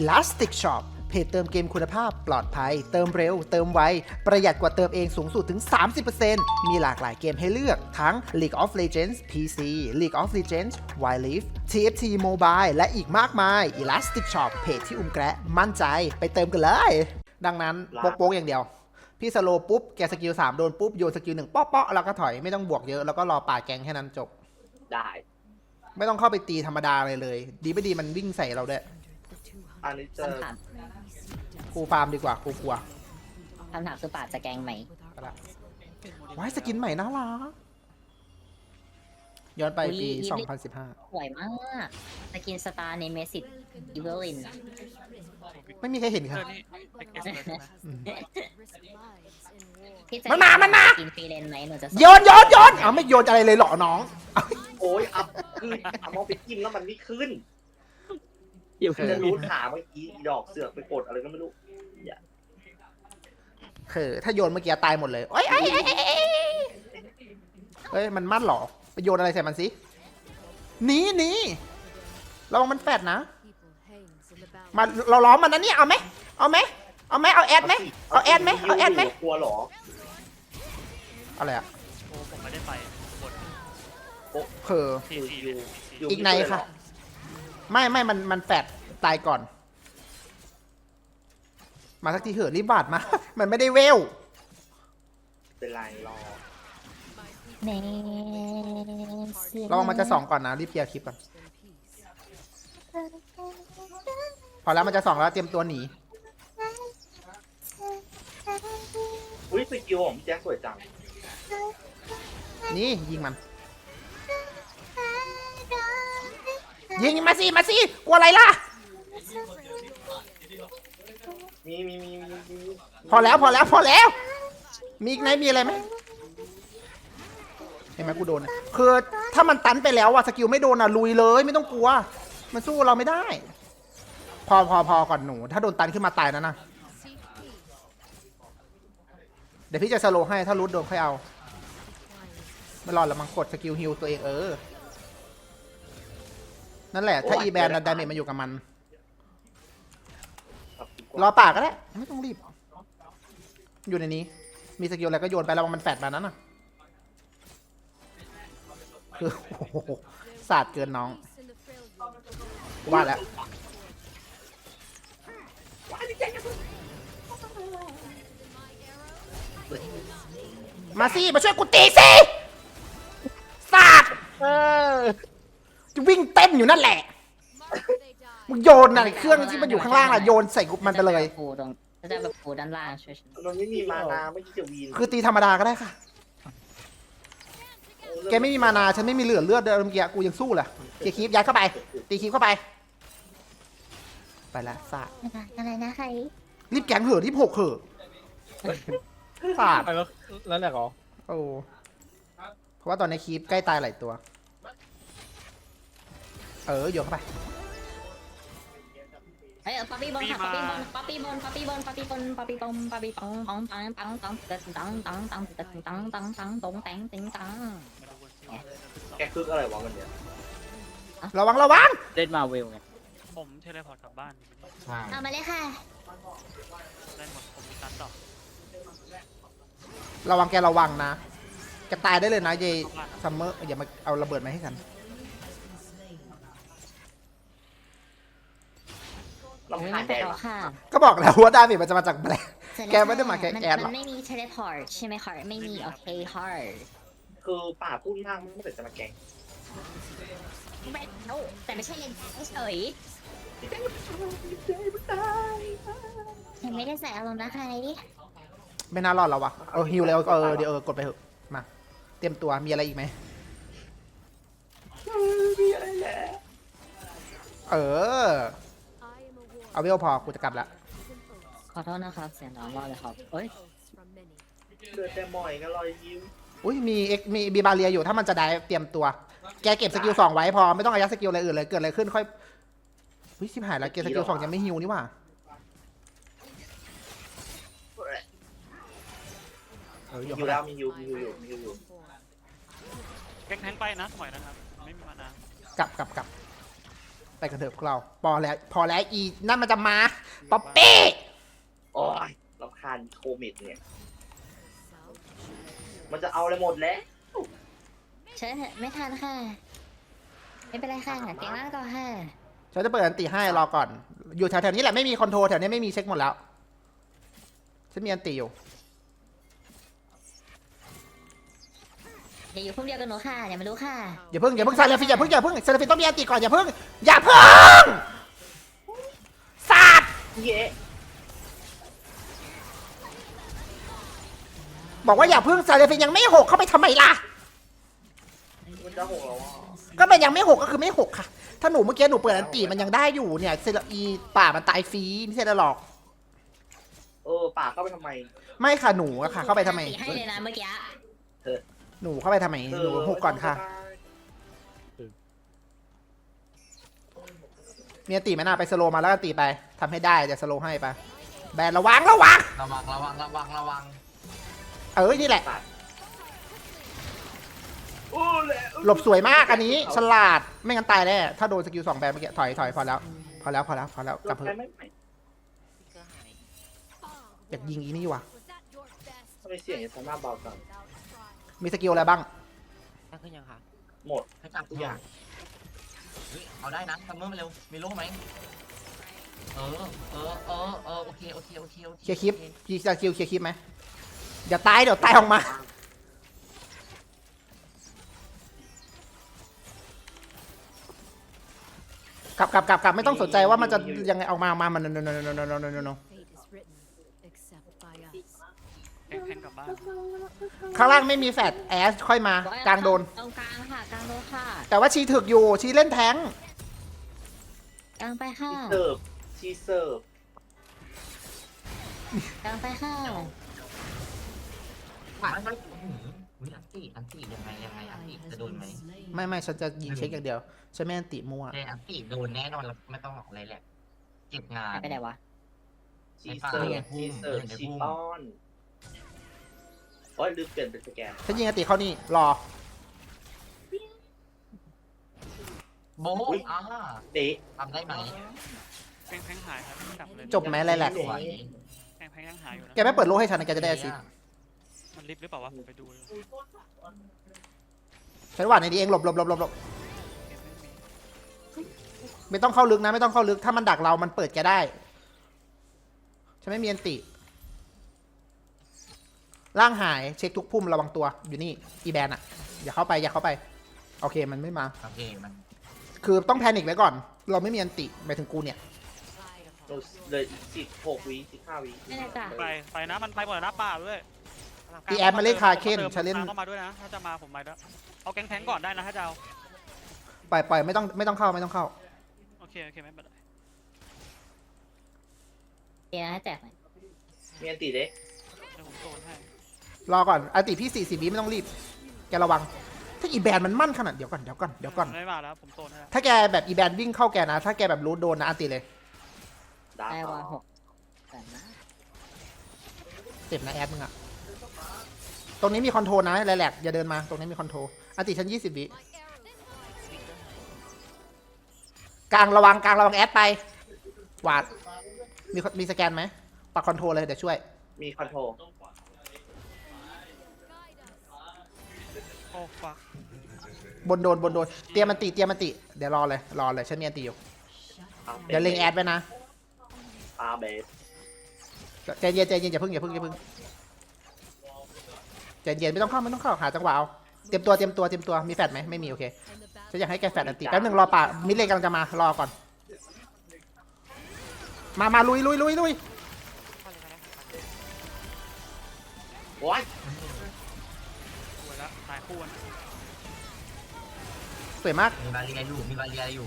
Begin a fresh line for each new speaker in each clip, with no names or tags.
Elastic Shop เพจเติมเกมคุณภาพปลอดภัย เติมเร็ว เติมไว ประหยัดกว่าเติมเองสูงสุดถึง 30%มีหลากหลายเกมให้เลือกทั้ง League of Legends PC League of Legends Wild Rift TFT Mobile และอีกมากมาย Elastic Shop เพจที่อุ้มแกะมั่นใจไปเติมกันเลย ดังนั้นโป๊กๆอย่างเดียว พี่สโลว์ปุ๊บ แกสกิล 3 โดนปุ๊บ โยนสกิลหนึ่งเป๊ะๆแล้วก็ถอยไม่ต้องบวกเยอะแล้วก็รอป่าดแกงแค่นั้นจบ
ได้
ไม่ต้องเข้าไปตีธรรมดาเลยเลย ดีไม่ดีมันวิ่งใส่เราด้วย
อันนี้เจอ
คำถาม
กูฟาร์มดีกว่ากูกลัว
คำถามคือป่าจะแกงไหม
เอาละว้ายสกินใหม่น่ารักย้อนไปปี 2015
สวยมากสกินสตาร์ในเมสิตอีเวลิน
ไม่มีใครเห็นค่ะ
เออนี่เอ็กเอสเลยใช่ไหม
อืม
พี่จะ
มันมามันมา
กินฟรีเลนไหมหนูจะ
โยนโยนโยนเอาไม่โยนอะไรเลยเหรอน้อง
โอ้ยอัพคือเอามองไปจิ้มแล้วมันไม่ขึ้น
เดี๋ยว
จะรู้ถามเมื่อกี้อีดอกเสือกไปกดอะไรก็ไม่รู้
คือถ้าโยนเมื่อกี้ตายหมดเลยโอ้ยเอ้ยเอ้ยเอ้ยเอ้ยเอ้ยมันมั่นเหรอไปโยนอะไรใส่มันสิหนีหนีระวังมันแฟดนะมาเราล้อมมันนะเนี่ยเอาไหมเอาไหมเอาไหมเอาแอดไหมเอาแอดไหมเอาแอดไหม
กลัวเหรอ
อะไรอะ
โอ้ผมไม่ได้ไปกด
คือ
ทีทีเลย TC
อีกในค่ะ ไม่ไม่มันมันแฟดตายก่อน มาสักทีเถอะรีบบาดมา มันไม่ได้เวล
เป็นไรรอ
เน
ระวังมันจะสองก่อนนะรีบเคลียร์คลิปก่อน พอแล้วมันจะสองแล้วเตรียมตัวหนี
อุ้ยสกิลของพี่แจ็คสวยจัง
นี่ยิงมัน ยิงมาสิมาสิกลัวอะไรล่ะ
มีมีมีมีมี
พอแล้วพอแล้วพอแล้ว มีอีกไหนมีอะไรไหมเห็นไหมกูโดนอะคือถ้ามันตันไปแล้วอะสกิลไม่โดนอะลุยเลยไม่ต้องกลัว มันสู้เราไม่ได้ พอพอพอก่อนหนู ถ้าโดนตันขึ้นมาตายนะนะเดี๋ยวพี่จะสโลว์ให้ถ้ารุดโดนค่อยเอา ไม่รอดแล้วมังกดสกิลฮิลตัวเองเออ นั่นแหละ ถ้าอีแบนดาเมจมันอยู่กับมัน
ครับ
รอปากก็ได้ไม่ต้องรีบ อยู่ในนี้ มีสกิลอะไรก็โยนไปแล้วมันแฟดมานั้นน่ะคือโอ้โหศาสตร์เกินน้อง ว่าแล้วมาสิมาช่วยกูตีสิ จะวิ่งเต้นอยู่นั่นแหละ มึงโยนน่ะเครื่องที่มันอยู่ข้างล่างน่ะโยนใส่กูมันไปเลย
ฟูตรงจะแบบฟูด้านล่างช่วยฉัน
มันไม่มีมานาไม่คิดจะวีน
คือตีธรรมดาก็ได้ค่ะ แกไม่มีมานาฉันไม่มีเหลือเลือดเดิมเมื่อกี้กูยังสู้เลยเกยร์คีบยัดเข้าไป ตีคีบเข้าไป ไปละสาด
อะไรนะใคร
รีบแกงเหอะรีบหกเหอะสาด
แล้วแล้วแหละเหรอ
โอ้เพราะว่าตอนนี้คีบใกล้ตายหลายตัว เออโยนเข้าไป
เฮ้ยป๊อปปี้บอลค่ะป๊อปปี้บอลป๊อปปี้บอลป๊อปปี้บอลป๊อปปี้บอลป๊อปปี้บอลป๊อปปี้บอลปังปังปังปังตังตังตังตังตังตังตังตังตงแตงติงตัง
มาดูวันที่
แกคึกอะไรวะมันเนี่ย
ระวังระวัง
เล่นมาเวลไง
ผมเทเลพอร์ตกลับบ้าน
เอามาเลยค่ะ
ได้หมดผมมีการดอก
ระวังแกระวังนะแกตายได้เลยนะเยซัมเมอร์อย่ามาเอาระเบิดมาให้กัน
ลำ
ไม่
คาญ
ไป
แดง
หรอกค่ะ
ก็บอกแล้วว่าดาเมจมันจะมาจากแบล็ค แกไม่ได้มาแค่แอดหรอก
มันไม่มีเทเลพอร์ตใช่ไหมคะไม่มีโอเคค่ะ
คือป่าพูดมากไม่แต่จะมาแกง
ไม่เอาแต่ไม่ใช่เลนเฉยฉันไม่ได้ใส่อารมณ์นะใคร
ไม่น่ารอดแล้ววะเออฮิวแล้วเออเดี๋ยวเออกดไปเถอะมา เตรียมตัวมีอะไรอีกไหม
มีอะไรแหละ
เออ เอาเวลพอกูจะกลับละ
ขอโทษนะครับเสียงดังมากเลยครับเอ้ย
เดือดแต่หมอยก็รอยยิ้ม
อุ้ยมีเอ็กมีบีบาเรียอยู่ถ้ามันจะได้เตรียมตัว แกเก็บสกิลสองไว้พอไม่ต้องอายัดสกิลอะไรอื่นเลยเกิดอะไรขึ้นค่อยอุ้ยชิบหายแล้วเก็บสกิลสองยังไม่ฮิวนี่หว่าเออ
มี
อยู่
อยู่แล้วมีอยู่มีอยู่อยู่มีอยู่
แก๊งแทงไปนะถอยนะครับไม่มีมานา
กลับกลับกลับ ไปกันเถอะพวกเราพอแล้วพอแล้วอีนั่นมันจะมาป๊อปปี้
โอ้ยรำคาญโคมิดเนี่ย มันจะเอาอะไรหมดแล้ว
เชิญเถอะไม่ทันค่ะ ไม่เป็นไรค่ะเตียงล่างก่อนค่ะ
ฉันจะเปิดอันติให้รอก่อน อยู่แถวๆนี้แหละไม่มีคอนโทรลแถวนี้ไม่มีเช็คหมดแล้วฉันมีอันติอยู่
อย่าอยู่พุ่มเดียวกับหนูค่ะอย่ามารู้ค่ะ
อย่าเพิ่งอย่าเพิ่งซาเลฟินอย่าเพิ่งอย่าเพิ่งซาเลฟินต้องมีอันติก่อนอย่าเพิ่งอย่าเพิ่งสาด
เย้
บอกว่าอย่าเพิ่งซาเลฟินยังไม่หกเข้าไปทำไมล่ะ
มันจะหกแล้วอะ
ก็มันยังไม่หกก็คือไม่หกค่ะ ถ้าหนูเมื่อกี้หนูเปิดอันติมันยังได้อยู่เนี่ยเซลอีป่ามันตายฟรีไม่ใช่หรอก
เออป่าเข้าไปทำไม
ไม่ค่ะหนูอะค่ะ เข้าไปทำไม
ตีให้เลยนะเมื่อกี้
หนูเข้าไปทำไม
เอ
หนู
อ
หกก่อนค่ะมีอันติไหมน่าไปสโลว์มาแล้วอันติไปทำให้ได้จะสโลว์ให้ไปแบนระวังระวัง
ระวังระวังระวังระวัง
เออนี่แหละ
โอ้แหละ
หลบสวยมากอันนี้ฉลาดไม่งั้นตายแน่ถ้าโดนสกิลสองแบนเมื่อกี้ถอยถอยพอแล้วพอแล้วพอแล้วพอแล้วกลับเพิ่
ไม่ไม่ไม่
อยากยิงอีนี่ว่ะ
ทำไมเสียงยังหน้าเบาจัง
มีสกิลอะไรบ้าง
ตั้งขึ้นยังคะ
หมด
ให้จับทุกอย่างเฮ้ยเอาได้นะทำเมื่อมาเร็วมีโล่ไหมเออเออเออเออโอเคโอเคโอเคโอเค
เคลียร์คลิปมีสกิลเคลียร์คลิปไหมเดี๋ยวตายเดี๋ยวตายออกมา กลับกลับกลับกลับไม่ต้องสนใจว่ามันจะยังไงออกมาออกมามันโนโนโนโนโนโนโนโน
Fate is written, except by us.
แทงกลับบ้าน
ข้างล่างไม่มีแฟดแอสค่อยมา กลางโดน
ตรงกลางค่ะกลางโดนค่ะ
แต่ว่าชีถึกอยู่ชีเล่นแท้ง
กลางไปค่ะ
เสิร์ฟชีเสิร์ฟ
กลางไปค่ะ
ไม่ไม่อื้อหืออุ๊ยอันตีอันตียังไงยังไงอันตี
Ally
จะ
has
โดน
been
ไหม
slain.
ไม่ไม่ฉันจะยิงเช็คอย่างเดียวฉันไม่อันติมั่ว
แต่อันตีโดนแน่นอนแล้วไม่ต้องออกอะไรแหละเก็บงาน
หายไปไหนวะ
ชีเสิร์ฟ
ในป่า
ชีเสิร์ฟ
ใน
ชี
พุ่ม
ต้อนโอ้ยลืมเปลี่ยนเป็นสแกน
ฉันยิงอันติเข้านี่รอ
โบ๊ะอ่า
เดะ
ทำได้ไหม
แทงแทงหายครับกลับเลย
จบไหมไรแหลก
สวย
แทงแทงยังหายอยู่นะ
แกไม่เปิดโลกให้ฉันนะแกจะได้สิ
มันลิฟต์หรือเปล่าวะผมไปดูเลย
ฉันหวานในดีเองหลบหลบหลบหลบหลบ
เกมไม่มี
ไม่ต้องเข้าลึกนะ ไม่ต้องเข้าลึกถ้ามันดักเรามันเปิดแกได้ฉันไม่มีอันติ ร่างหายเช็คทุกพุ่มระวังตัวอยู่นี่อีแบนอะอย่าเข้าไปอย่าเข้าไป โอเคมันไม่มา
โอเคมัน
คือต้องแพนิคไว้ก่อน เราไม่มีอันติหมายถึงกูเนี่ย
เราเลยสิบหกวิสิบห้าวิ
ไม่ได้จ้ะ
ไปไปนะมันไปหมดแล้วนะป่าด้วย
อีแอปมาเล่นคาเคนฉันเล่น
เข้ามาด้วยนะถ้าจะมาผมไปแล้วเอาแกงแทงก่อนได้นะถ้าจะเอา
ปล่อยปล่อยไม่ต้องไม่ต้องเข้าไม่ต้องเข้า
โอเคโอเคไม่เป็นไร
เดี๋ยวนะแจกหน่อย
มีอันตีเด้
เดี๋ยวผมโซนให้
รอก่อนอันติพี่สี่สิบวิไม่ต้องรีบ แกระวัง ถ้าอีแบนมันมั่นขนาดเดี๋ยวก่อนเดี๋ยวก่อนเดี๋ยวก่อน
ไม่มาแล้วผมโซนให้แล้ว
ถ้าแกแบบอีแบนวิ่งเข้าแกนะ ถ้าแกแบบรู้โดนนะอันติเลย
ดา
ได้
ว
วะหกแต่นะ
เจ็บนะแอดมึงอะตรงนี้มีคอนโทรลนะแหลกๆอย่าเดินมา ตรงนี้มีคอนโทรลอันติฉันยี่สิบวิกลางระวังกลางระวังแอดไปหวาดมีมีสแกนไหมปักคอนโทรลเลยเดี๋ยวช่วย
มีคอนโทรล
โอ้ฟัก
บนโดนบนโดนเตรียมมันติเตรียมมันติ เดี๋ยวรอเลยรอเลยฉันมีอันติอยู่ เดี๋ยวเล็งแอดไว้นะ
อาเบส
ใจเย็นใจเย็นอย่าเพิ่งอย่าเพิ่งอย่าเพิ่งใจเย็นไม่ต้องเข้าไม่ต้องเข้าหาจังหวะเอาเตรียมตัวเตรียมตัวเตรียมตัวมีแฟดไหมไม่มีโอเคฉันอยากให้แกแฟดอันติแป๊บหนึ่งรอป่ามิดเลนกำลังจะมารอก่อน มามาลุยลุยลุยลุย
โอ้ย
ส วยแล้วตายคู่นะ
สวยมาก
มีบาเรียอยู่ มีบาเรียอยู่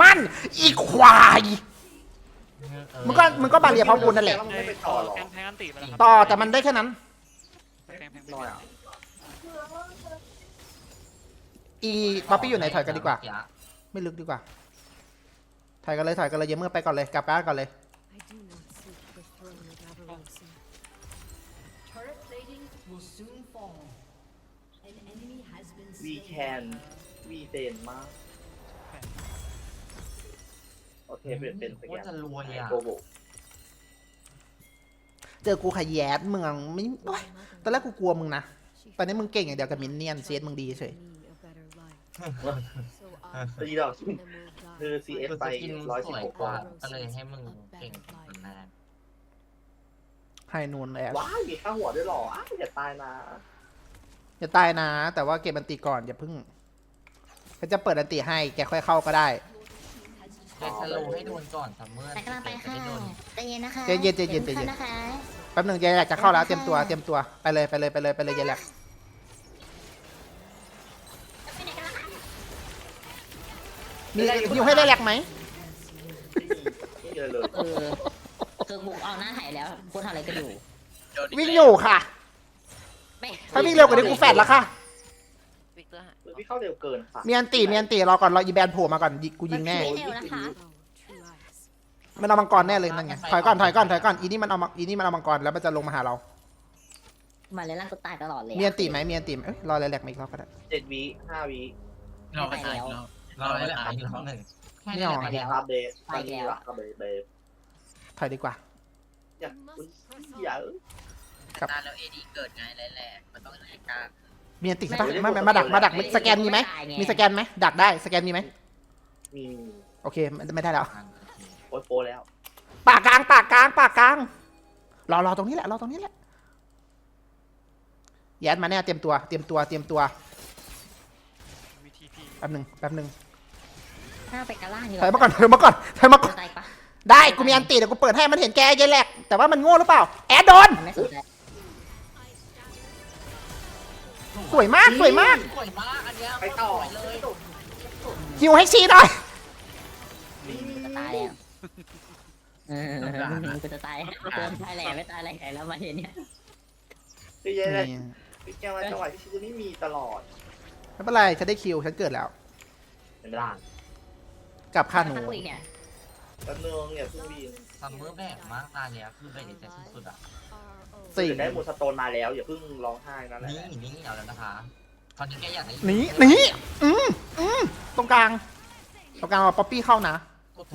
มันอีควาย
เออ
มึงก็มึงก็บาเรียพร้อมกูนั่นแหละ
มึงไม่ไปต่อหรอ
แกงแทงอันติไปแล้วครับ
ต่อแต่มันได้แค่นั้น
แกงแทงไป
น้อยอะ
อีป๊อปปี้อยู่ไหนถอยกันดีกว่า ไม่ลึกดีกว่า ถอยกันเลยถอยกันเลยเยเมื่อไปก่อนเลยกลับบ้านก่อนเลย
I do not
วี
slain.
แคนวีเซนมาก โอเคเป็นเป็นสแก
ว่านจะรวยอะ
โกโบ
เจอกูขยแยดมึงอะไม่โอ๊ยตอนแรกกูกลัวมึงนะ ตอนนี้มึงเก่งอย่างเดียวกับมินเนี่ยนเซียสมึงดีเฉย
ตีดอกคือ CS ไป
สกิน
ร้อย
ส
สิบ
วย
หก
กว่าก็เลยให้มึงเก่งนาน
ให้นูนแอส
ว้ายมีข้าหัวด้วยเหรออ้าวอย่าตายนะ
อย่าตายนะ แต่ว่าเก็บอันตีก่อนอย่าเพึ่งเขาจะเปิดอันตีให้แกค่อยเข้าก็ได้
แกสโลว์ให้โดนก่อนซัมเมอร์
แต่กำลังไปค่ะ
จะด้โดน
ใจเย็นนะคะ
ใจเย็นใจเย็นใจเย็น
ดี๋วขึ้นะคะ
แป๊บหนึ่งยายแหลกจะเข้าแล้วเตรียมตัวเตรียมตัวไปเลยไปเลยไปเลยไปเลยยายแหลก
ไปไหนกันล่ะคะ
มีอยู่ให้ยายแหลกไหม
นี่เลยเลย
เออคือบุกเอาหน้าหายแล้วคุณทำอะไรกันอยู่
วิ่งอยู่ค่ะ
ไม่
ถ้าวิ่งเร็วกว่านี้กูแฟดแล้วค่ะ
คือพี่เข้าเร็วเกินค่ะ
มีอันตีมีอันตีรอก่อนรออีแบนโผล่มาก่อนยิกูยิงแน่
ไม่เร็วนะคะ
มันเอามังกรแน่เลยนั่นไงถอยก่อนถอยก่อนถอยก่อนอีนี่มันเอามังอีนี่มันเอามังกรแล้วมันจะลงมาหาเรา
มาเลยร่างกูตายตลอดเลยอะ
มีอันตีไหมมีอันตีไหมเอ้ยรอเลยแหลกมาอีกรอบก็ได้
เจ็ดวิห้าวิ
เราไปตายแล้วเราไปตายอีกรอบหนึ่งแค่
ไม่
นี้
เอา
ไปแล้ว
อัปเดตตอนนี้ละอัปเดตเบส
ถอยดีกว่า
อยากอุ๊ยอย่า เอ้ย
ตาแล้วเอดีเกิดไงแหละมันต้องแรงกลาง
มีอันตีใช่ปะไม่ไม่มาดักมาดักสแกนมีไหมมีสแกนไหมดักได้สแกนมีไหม
มี
โอเคไม่ไม่ได้แล้ว
โปรโปแล้ว
ปากกลางปากกลางปากกลางรอรอตรงนี้แหละรอตรงนี้แหละแยัดมาแน่เตรียมตัวเตรียมตัวเตรียมตัว
วิธีพี
แป๊บหนึ่งแป๊บหนึ่ง
หน้าไปกระล่าง
ถอยมาก่อนถอยมาก่อนถอยมาก่อน
ตายปะ
ได้กูมีอันตีเดี๋ยวกูเปิดให้มันเห็นแกยายแหลกแต่ว่ามันโง่หรือเปล่าแอดโดน
มันไม่สนใจ
สวยมากสวยมาก
สวยมากอันเนี้ย
ไปต่อ
สวยเลย
ฮิวให้ชีหน่อย
จะตายแล้วเออกูจะตายกูจะตายแหล่ไม่ตายแหล่แล้วมาเห็นเนี่ย
คือยังไงพี่แกมาจังหวะที่ชิจะไม่มีตลอด
ไม่เป็นไรฉันได้คิวฉันเกิดแล้ว
เป็นร่าง
กลับค่าหนู
ถ้าคุยเนี่ย
แป๊บนึงเนี่ยเพิ่งวีน
ซัมเมอร์แบกมากตาเนี้ยคือแบกใจสุดๆอะ
สี่
ถึงได้มูสโตนมาแล้วอย่าเพิ่งร้องไห้นั่นแหละ
นี่นี่เอาแล้วนะคะตอนนี้แกอยากได้
หนีหนีอืมอืมตรงกลางตรงกลางเอาป๊อปปี้เข้านะ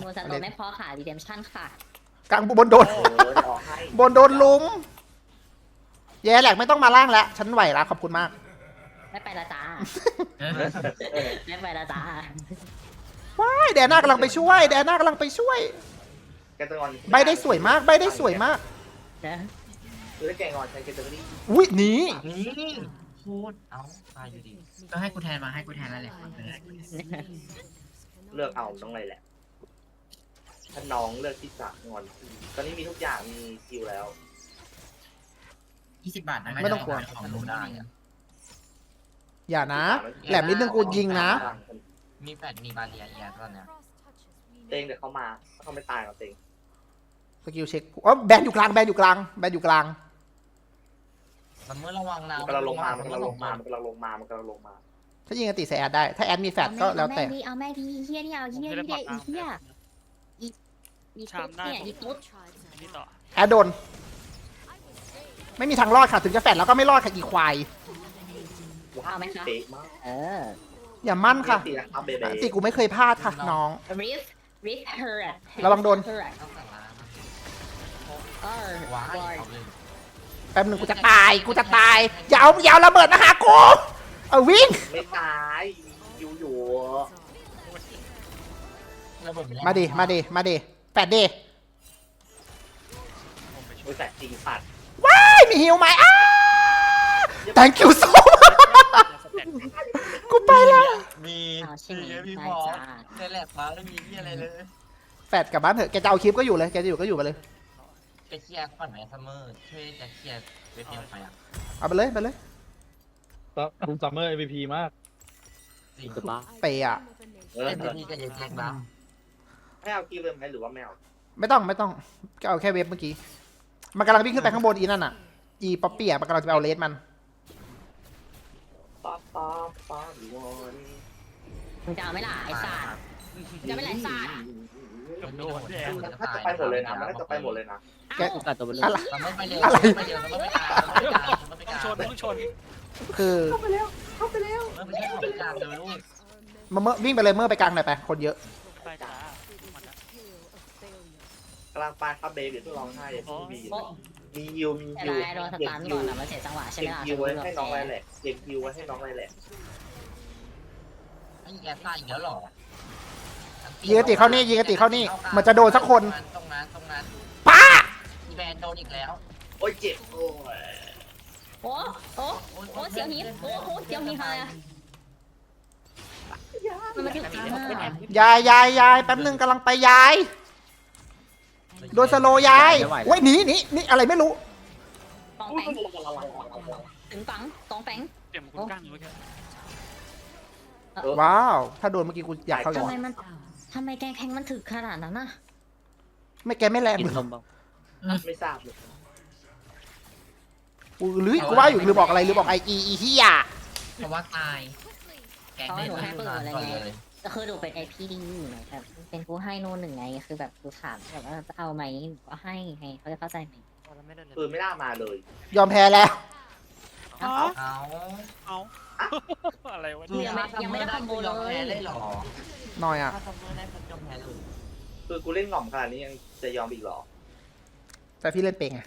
มูลสโตนไม่พอค่ะรีเดมชั่นค่ะ
กลางบนโดน
เออจะร้องไห้
บนโดนลุมแย่แหลกไม่ต้องมาล่างแล้วฉันไหวแล้วขอบคุณมาก
ไม่ไปละจ้า
เออ
ไม่ไปละจ้า
ว้ายแดน่ากำลังไปช่วย แดน่ากำลังไปช่วย
แกจะงอน
ใบได้สวยมาก ใบได้สวยมาก
นะ
คือถ้าแกงอนฉันแกจะรีบ
อุ้ยหนี
นี่พูดเอ้าตายอยู่ดี
ก็ให้กูแทนมาให้กูแทนแล้วแหละ
เลือกเอาน้องอะไรแหละ ถ้าน้องเลือกที่จะงอนพี่ตอนนี้มีทุกอย่างมีคิวแล้ว
ยี่สิบบาทนะ
ไม่ต้องกลัว
ของรู้ได้อะ
อย่านะ แหลมนิดนึงกูยิงนะ
มีแฟดมีบาเรียเอียตอนเนี้ย
เต็งเดี๋ยวเขามาถ้าเขาไม่ตายกับเต็ง
สกิลเช็คอ๋อแบนอยู่กลางแบนอยู่กลางแบนอยู่กลาง
ซัมเมอร์ระวังนะ
มันกำลังลงมา มันกำลังลงมา มันกำลังลงมา มันกำลังลงมา
ถ้ายิงอันติใส่แอดได้ ถ้าแอดมีแฟดก็แล้วแต่
เอาแม่ดีเฮียนี่เอา
ผม
เฮีย
จะได้
นี่
ปลอด
อีเฮีย
ตาม
อีอีตุ๊ดเนี่ยอีตุ๊ด
นี่ต่อ
แอดโดน ไม่มีทางรอดค่ะ ถึงจะแฟดแล้วก็ไม่รอดค่ะอีควาย
ว้าวเป๊ะมาก
เออ
อย่ามั่นค่ะ
ตีนะครับเบเบ
อันติกูไม่เคยพลาดค่ะน้อง
ริฟริฟเฮอร์
ระวังโดน
ต้องสั่งร้าน
เออ
ว้าย
บอย
เอาเลย
แป๊บหนึงกูจะตาย กูจะตาย อย่าเอาอย่าเอาระเบิดมาหากู เอาวิ่ง
ไม่ตายอยู่อยู่
ระบบแรง
มาดิ มาดิ มาดิแฟดดิ
ผมไปช่
บ
วย
ริษัทจริงสัตว์
ว้ายมีฮิวไหมอ้า thank you so much
สแต็ ก
กูไปแล้ว
มี
เอาใช่ไหม
มีพี่
ใช่
พอ
จ้า
ในแลบมาไม่มีที่อะไรเลย
แฟดกลับบ้านเถอะแกจะเอาคลิปก็อยู่เลยแกจะอยู่ก็อยู่ไปเลย
ไปเคลียร์ก่อนไหมซัมเมอร์ช่วยจะเคลียร์เว็บเดียวไปอะ
เอาไปเลยไปเลย
คุณซัมเมอร์ MVP มาก
จริง
เปย์อะ
เออ
เล่นดีกันยังแจ้งบ้าง
ไม่เอากีเลยไหมหรือว่าไม่เอา
ไม่ต้องไม่ต้องก็เอาแค่เว็บเมื่อกี้มันกำลังวิ่งขึ้นไปข้างบนอีนั่นอะอีป๊อปปี้อะมันกำลังจะไปเอาเลสมัน
ป๊าป๊าป๊าดีวอน
มึงจะเอาไหม่ล่ะไอ้สัตว์จะไม่ไหลสาด
มันไม่โดน
มันน่าจะไปหมดเลยนะมันน่าจะไปหมดเลยนะ
แก
เอ้า
ตัดตัวไปเลย
อะไร
ซัมเมอร์ไปเร็ว
อะไร
ไปเร็วซัมเมอร์ไปกลางซัมเมอร์ไปกลางซัมเมอร์ไปก
ต้อ
ลางง
ชนต้องชน
คือ
ซัมเมอร์ไปช่วยของไปกลางเลยลูก
เมื่อวิ่งไปเลยเมื่อไปกลางหน่อยไปคนเยอะ
ไปจ้ามันนะำ
ลังไปครับเบบีต้องร้องไห้อย่าเพิ่งบี
โอ้
มียิวมี
แต่
ยิว
ลายโดนสตาร์ทก่อนอะมันเสียจังหวะใช่ไห
เก็
ม
บ
ล่ะ
ยิวไว้ให้น้องไรแหละเก็บยิวไว้ให้น้องไรแหละ
ไอ้แกซ่าอีกแล้วเหรอ
ยิงกระติเข้านี่ยิงกระติเข้านี่มันจะโดนสักคน
ตรงนั้นตรงนั้น
ป้า
อีแบนโดนอีกแล้ว
โอ้ยเจ็บโอ้ย
โอ้โอ้โอ้เสียวหินโอ้โหเสียวหินใครอะมันมาถึงจริงมาก
ยายยายยายแป๊บหนึงกำลังไปยาย โดนสโลว์ยายโอ้ยหนีหนีหนี่อะไรไม่รู้
ปองแปงถึงปังตองแปง
เตรียมคุณกั้นเมื่อกี้
ว้าว ถ้าโดนเมื่อกี้กูอยากเข้าเล
ทำ
ย
ไมมันทำไมแกงแข็งมันถึกขนาดนั้นน่ะ
ไม่แกไม่แรง
กิน
เลย
นมบ้าง
ไม่ทราบเลย
กูหรือกูว่าอยู่หรือบอกอะไรหรือบอกไออีอีที่ยา
เพราะว่าตาย แกงได้ก่อนเลย
ก็ คือดูเป็นไอพีดีอยู่หน่อยแบบเป็นผู้ให้โน่นหนึ่งไงคือแบบดูถามแบบว่าจะเอาไหมก็ให้ไงเขาจะเข้าใจไหม
เราไม่ได้เลย
ปืนไม่น่ามาเลย
ยอมแพ้แล้ว
เอา
เอา
เอาอะไรวะ
คือ
เนี่ย
ถ้าทำไม่ได้คือยอมแพ้ได้หรอ
หน่อยอะ
ถ้าทำไม่ได้คือยอมแพ้เลย
คือกูเล่นหง่อมขนาดนี้ยังจะยอมอีกเหรอ
แต่พี่เล่นเป็นไง